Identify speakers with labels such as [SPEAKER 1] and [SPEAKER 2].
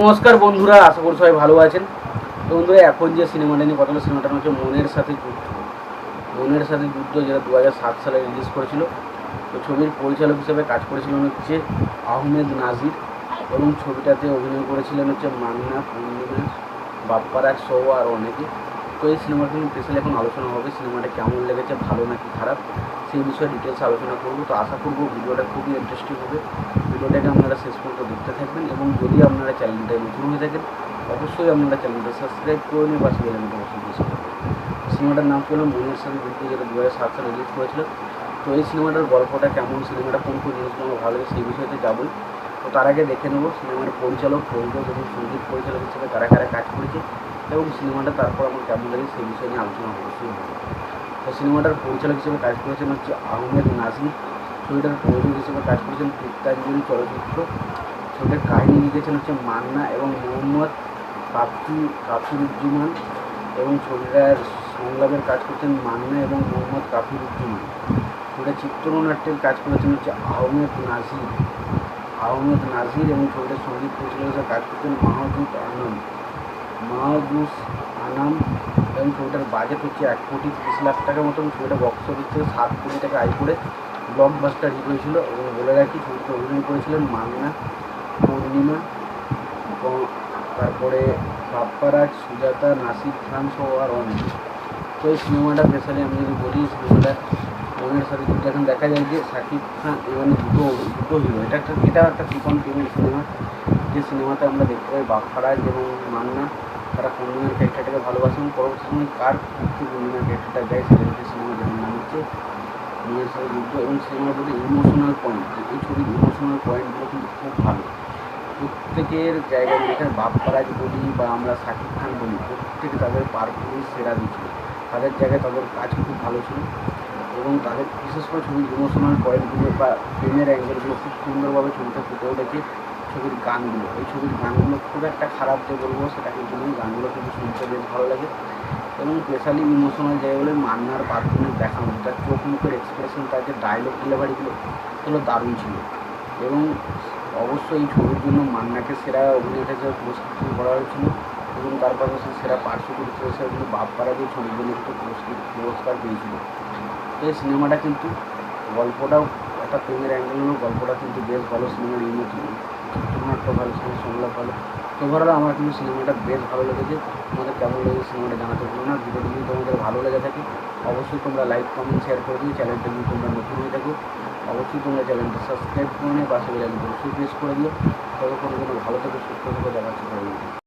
[SPEAKER 1] নমস্কার বন্ধুরা, আশা করি সবাই ভালো আছেন। তো বন্ধুরা, এখন যে সিনেমাটা নিয়ে কথা হলো সিনেমাটা হচ্ছে মনের সাথে যুদ্ধ। মনের সাথে যুদ্ধ যেটা দু হাজার সাত সালে রিলিজ করেছিল। তো ছবির পরিচালক হিসেবে কাজ করেছিলেন হচ্ছে আহমেদ নাজির এবং ছবিটাতে অভিনয় করেছিলেন হচ্ছে মান্না, পূর্ণিমা, বাপ্পারাজ সহ আর অনেকে। তো এই সিনেমাটা নিয়ে স্পেশালি এখন আলোচনা হবে সিনেমাটা কেমন লেগেছে, ভালো নাকি খারাপ, সেই বিষয়ে ডিটেলস আলোচনা করব। তো আশা করব ভিডিওটা খুবই ইন্টারেস্টিং হবে। ভিডিওটাকে আপনারা শেষ পর্যন্ত দেখতে আপনারা নতুন হয়ে থাকেন অবশ্যই আপনারা চ্যানেলটা সাবস্ক্রাইব করে নিয়ে পাশে গেলেন অবশ্যই বেশি সিনেমাটার নাম ছিল মনের সাথে যুদ্ধ যেটা দু হাজার সাত সালে রিলিজ করেছিল। তো এই সিনেমাটার গল্পটা কেমন? সিনেমাটা কোন কোন জিনিসগুলো ভালো লাগে সেই বিষয়তে যাবই তো তার আগে দেখে নেব, সিনেমার পরিচালক প্রযোজক এবং সংগীত পরিচালক হিসেবে কারা কারা কাজ করেছে এবং সিনেমাটা তারপর আমার কেমন লাগে সেই বিষয় নিয়ে আলোচনা অবশ্যই হবে। তো সিনেমাটার পরিচালক হিসেবে কাজ করেছেন হচ্ছে আহমেদ নাজির ছবিটার প্রযোজক হিসেবে কাজ করেছেন কীর্তাঞ্জলি চলচ্চিত্র। ছবিটার কাহিনী লিখেছেন হচ্ছে মান্না এবং মোহাম্মদ কাফি, কাফিরুজ্জামান এবং সংলাপের কাজ করছেন মান্না এবং মোহাম্মদ কাফিরুজ্জামান। ছবিটার চিত্রনাট্যের কাজ করেছেন হচ্ছে আহমেদ নাজির। আহমেদ নাজির এবং ছবিটার সংগীত পরিচালক হিসেবে কাজ করছেন মাহজুদ আনম। মাহজুস আনাম এবং ছবিটার বাজেট হচ্ছে এক কোটি তিরিশ লাখ টাকার মতন ছবিটা বক্স অফিস থেকে সাত কোটি টাকা আয় করে ব্লকবাস্টার হিট হয়েছিল এবং বলে রাখি ছবিতে অভিনয় করেছিলেন মান্না। পূর্ণিমা এবং তারপরে বাপ্পারাজ, সুজাতা, নাসির খান সহ আর অনেক তো এই সিনেমাটা স্পেশালি আমি যদি বলি সিনেমাটা মনের সাথে যুদ্ধ এখন দেখা যায় যে শাকিব খান এখানে দুটো দুটো হিরো এটা একটা এটা একটা ত্রিকোণ প্রেমের সিনেমা। যে সিনেমাতে আমরা দেখতে পাই বাপ্পারাজ এবং মান্না, তারা পূর্ণিমার ক্যারেক্টারটাকে ভালোবাসেন পরবর্তী সময় কার পক্ষে পূর্ণিমার ক্যারেক্টারটা দেয় সেটা সিনেমা যেমন নাম হচ্ছে মনের সাথে যুদ্ধ এবং সিনেমার প্রতি ইমোশনাল পয়েন্ট এই ছবির ইমোশনাল পয়েন্টগুলো কিন্তু খুব ভালো। প্রত্যেকের জায়গায় যেখানে বাপ্পারাজ বলি বা আমরা শাকিব খান বলি, প্রত্যেকে তাদের পারফরমেন্স সেরা দিয়েছিল। তাদের জায়গায় তাদের কাজ খুব ভালো ছিল এবং তাদের বিশেষ করে ছবির ইমোশনাল পয়েন্টগুলো বা প্রেমের অ্যাঙ্গেলগুলো খুব সুন্দরভাবে ছবিটা ফুটে উঠেছে ছবির গানগুলো। এই ছবির গানগুলো খুব একটা খারাপ যে বলব সেটা কিন্তু নয়, গানগুলো কিন্তু শুনতে বেশ ভালো লাগে এবং স্পেশালি ইমোশনাল জায়গাগুলো মান্নার পারফরমেন্স দেখানো তার চোখ মুখের এক্সপ্রেশন তার যে ডায়লগ ডেলিভারিগুলো এগুলো দারুণ ছিল। এবং অবশ্যই এই ছবির জন্য মান্নাকে সেরা অভিনেতা হিসেবে পুরস্কৃত করা হয়েছিল এবং তার পাশাপাশি সেরা পার্শ্ব চরিত্র হিসেবে কিন্তু বাপ্পারা যে ছবির জন্য কিন্তু পুরস্কৃত পুরস্কার পেয়েছিল। এই সিনেমাটা কিন্তু গল্পটাও একটা প্রেমের অ্যাঙ্গেল হলো, গল্পটা কিন্তু বেশ ভালো সিনেমার ইমোশন চিত্রনাট্য ভালো সিনেমার সংলাপ ভালো। ওভারঅল আমার কিন্তু সিনেমাটা বেশ ভালো লেগেছে। তোমাদের কেমন লেগেছে সিনেমাটা জানাতে ভুলো না। ভিডিওটি যদি তোমাদের ভালো লেগে থাকে, অবশ্যই তোমরা লাইক কমেন্ট শেয়ার করে দিও। চ্যানেলটা যদি তোমরা নতুন হয়ে থাকো অবশ্যই তোমরা চ্যানেলটা সাবস্ক্রাইব করে নিয়ে পাশে বেলাইন অবশ্যই প্রেস করে দিও। ততক্ষণ জন্য ভালো থেকে, সুস্থ থেকে দেখাচ্ছি